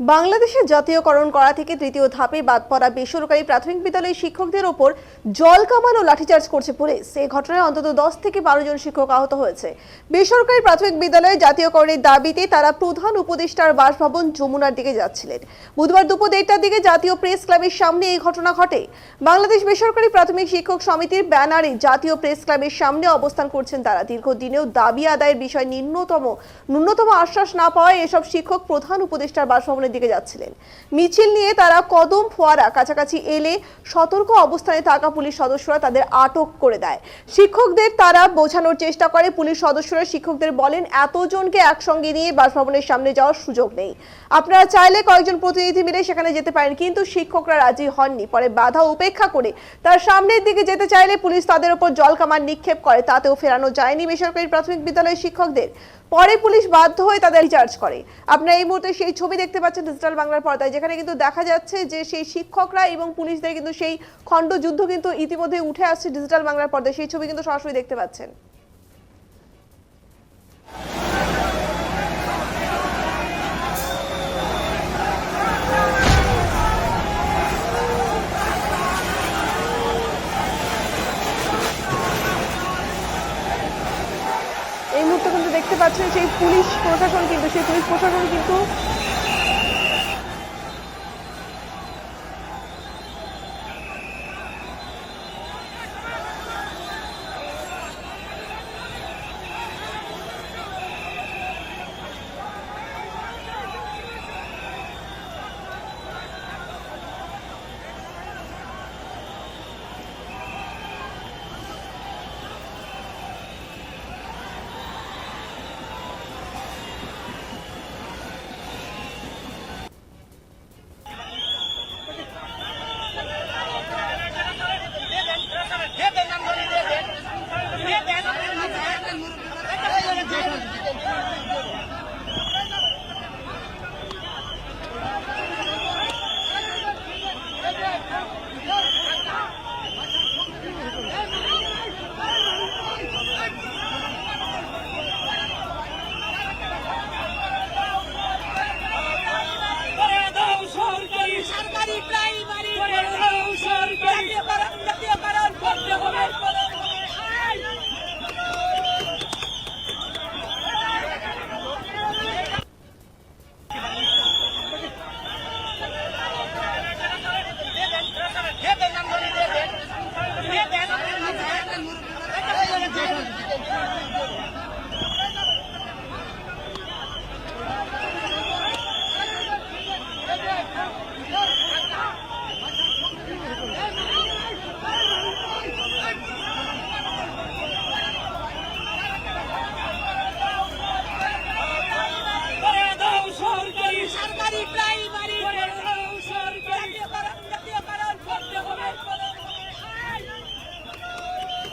বাংলাদেশে জাতীয়করণ করা থেকে তৃতীয় ধাপে বাদ পড়া বেসরকারি প্রাথমিক বিদ্যালয়ের শিক্ষকদের ওপর জল কামান ও লাঠিচার্জ করছে পুলিশ। এই ঘটনায় অন্তত দশ থেকে বারো জন শিক্ষক আহত হয়েছে। বেসরকারি প্রাথমিক বিদ্যালয়ে জাতীয়করণের দাবিতে তারা প্রধান উপদেষ্টার বাসভবন যমুনার দিকে যাচ্ছিলেন। বুধবার দুপুর দেড়টার দিকে জাতীয় প্রেস ক্লাবের সামনে এই ঘটনা ঘটে। বাংলাদেশ বেসরকারি প্রাথমিক শিক্ষক সমিতির ব্যানারে জাতীয় প্রেস ক্লাবের সামনে অবস্থান করছেন তারা। দীর্ঘদিনেও দাবি আদায়ের বিষয়ে ন্যূনতম ন্যূনতম আশ্বাস না পাওয়ায় এসব শিক্ষক প্রধান উপদেষ্টার বাসভবনের দিকে যাচ্ছিলেন। মিছিল নিয়ে তারা কদম ফোয়ারা কাছাকাছি এলে সতর্ক অবস্থানে থাকা পুলিশ সদস্যরা তাদের আটক করে দেয়। শিক্ষকদের তারা বোঝানোর চেষ্টা করে। পুলিশ সদস্যরা শিক্ষকদের বলেন, এতজনকে একসঙ্গে নিয়ে বাসভবনের সামনে যাওয়ার সুযোগ নেই। আপনারা চাইলে কয়েকজন প্রতিনিধি মিলে সেখানে যেতে পারেন, কিন্তু শিক্ষকরা রাজি হননি। পরে বাধা উপেক্ষা করে তার সামনের দিকে যেতে চাইলে পুলিশ তাদের উপর জল কামান নিক্ষেপ করে। তাতেও ফেরানো যায়নি বেসরকারি প্রাথমিক বিদ্যালয়ের শিক্ষকদের। পরে পুলিশ বাধ্য হয়ে তাদের রিচার্জ করে। আপনারা এই মুহূর্তে সেই ছবি দেখতে পাচ্ছেন। ডিজিটাল বাংলার পর্দায়, যেখানে কিন্তু দেখা যাচ্ছে যে সেই শিক্ষকরা এবং পুলিশদের কিন্তু সেই খণ্ড যুদ্ধ কিন্তু ইতিমধ্যে উঠে আসছে ডিজিটাল বাংলার পর্দায়। সেই ছবি কিন্তু সরাসরি দেখতে পাচ্ছেন। এই মুহূর্তে কিন্তু দেখতে পাচ্ছেন সেই পুলিশ প্রশাসন কিন্তু, সেই পুলিশ প্রশাসন কিন্তু